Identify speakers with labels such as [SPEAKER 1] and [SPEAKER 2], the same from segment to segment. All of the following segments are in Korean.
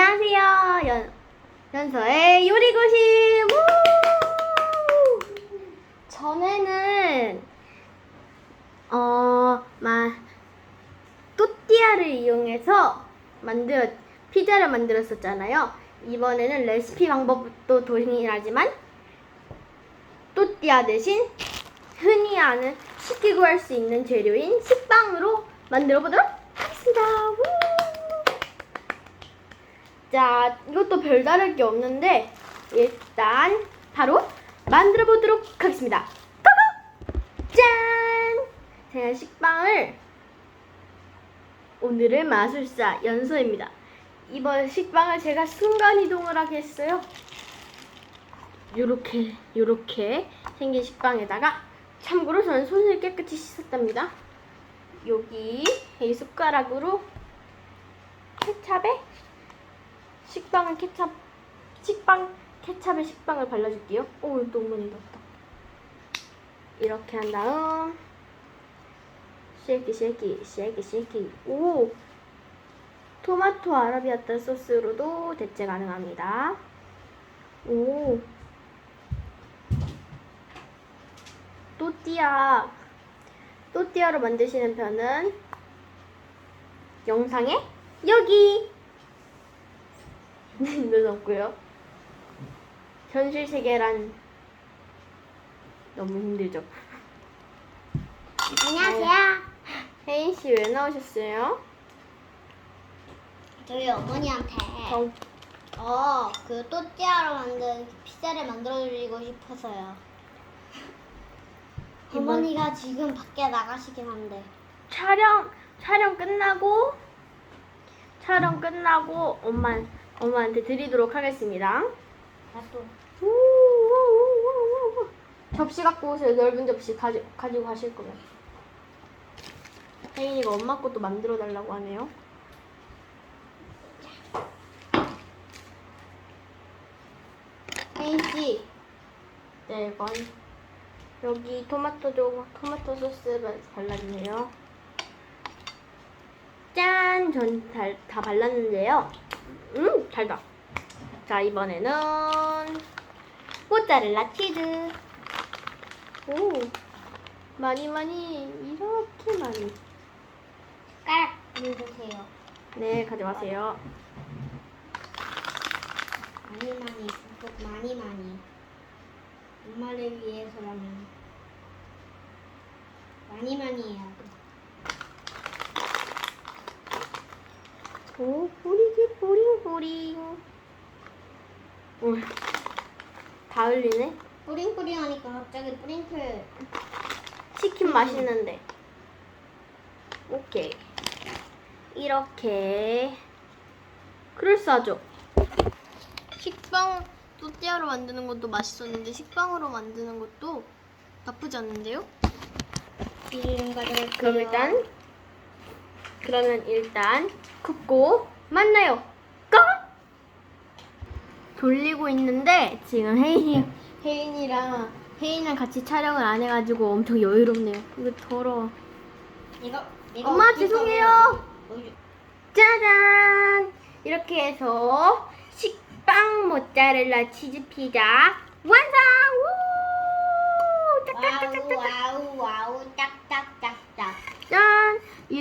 [SPEAKER 1] 안녕하세요. 연, 연서의 요리고심! 우! 전에는, 어, 마, 또띠아를 이용해서 만들었, 피자를 만들었었잖아요. 이번에는 레시피 방법도 동일하지만, 또띠아 대신 흔히 아는 쉽게 구할 수 있는 재료인 식빵으로 만들어 보도록 하겠습니다. 우! 자, 이것도 별다를 게 없는데 일단 바로 만들어 보도록 하겠습니다. 고고! 짠! 제가 식빵을 오늘의 마술사 연서입니다. 이번 식빵을 제가 순간 이동을 하게 했어요. 요렇게 요렇게 생긴 식빵에다가 참고로 저는 손을 깨끗이 씻었답니다. 여기 이 숟가락으로 케찹에 식빵은 케찹 식빵 케찹에 식빵을 발라줄게요. 오 너무 많이 넣었다. 이렇게 한 다음 쉐이키 쉐이키 쉐이키 쉐이키 오 토마토 아라비아타 소스로도 대체 가능합니다. 오 또띠아 또띠아로 만드시는 편은 영상에 여기 넣어놓고요. 현실 세계란 너무 힘들죠.
[SPEAKER 2] 안녕하세요.
[SPEAKER 1] 혜인 씨 왜 나오셨어요?
[SPEAKER 2] 저희 어머니한테
[SPEAKER 1] 정,
[SPEAKER 2] 어, 그 또띠아로 만든 피자를 만들어드리고 싶어서요. 어머니가 지금 밖에 나가시긴 한데.
[SPEAKER 1] 촬영 촬영 끝나고 촬영 끝나고 엄마 엄마한테 드리도록 하겠습니다.
[SPEAKER 2] 나도.
[SPEAKER 1] 접시 갖고 오세요. 넓은 접시 가지, 가지고 가실 거면. 혜인이가 엄마 것도 만들어 달라고 하네요. 혜인 씨, 네 이건 여기 토마토 좀 토마토 소스 바- 발라주세요. 짠, 전 다 발랐는데요. 음, 달다. 자 이번에는 모짜렐라 치즈. 오, 많이 많이 이렇게 많이.
[SPEAKER 2] 숟가락 넣어주세요.
[SPEAKER 1] 네, 가져가세요.
[SPEAKER 2] 많이 많이, 꼭 많이 많이. 엄마를 위해서라면 많이 많이 해야 돼.
[SPEAKER 1] 오, 뿌리기 뿌링 뿌링. 오, 다 흘리네.
[SPEAKER 2] 뿌링뿌링 하니까 갑자기 뿌링클.
[SPEAKER 1] 치킨 맛있는데. 오케이. 이렇게 그럴싸하죠. 식빵 또띠아로 만드는 것도 맛있었는데 식빵으로 만드는 것도 나쁘지 않는데요?
[SPEAKER 2] 이름 가져갈게요.
[SPEAKER 1] 그럼 일단 그러면 일단 굽고 만나요. 고! 돌리고 있는데 지금 혜인이 혜인이랑 혜인이랑 같이 촬영을 안 해가지고 엄청 여유롭네요. 이거 더러워.
[SPEAKER 2] 이거, 이거
[SPEAKER 1] 엄마 죄송해요. 짜잔! 이렇게 해서 식빵 모짜렐라 치즈 피자 완성! 우!
[SPEAKER 2] 와우. 와우 와우
[SPEAKER 1] 짠!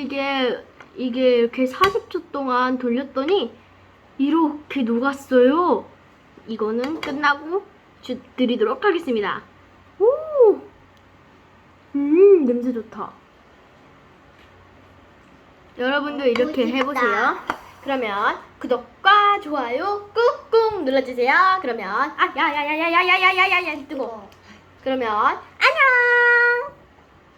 [SPEAKER 1] 이게 이게 이렇게 40초 동안 돌렸더니 이렇게 녹았어요. 이거는 끝나고 주, 드리도록 하겠습니다. 오! 음, 냄새 좋다. 여러분도 이렇게
[SPEAKER 2] 맛있다.
[SPEAKER 1] 해보세요. 그러면 구독과 좋아요 꾹꾹 눌러주세요. 그러면 아, 야야야야야야야야야 뜨거. 그러면 안녕.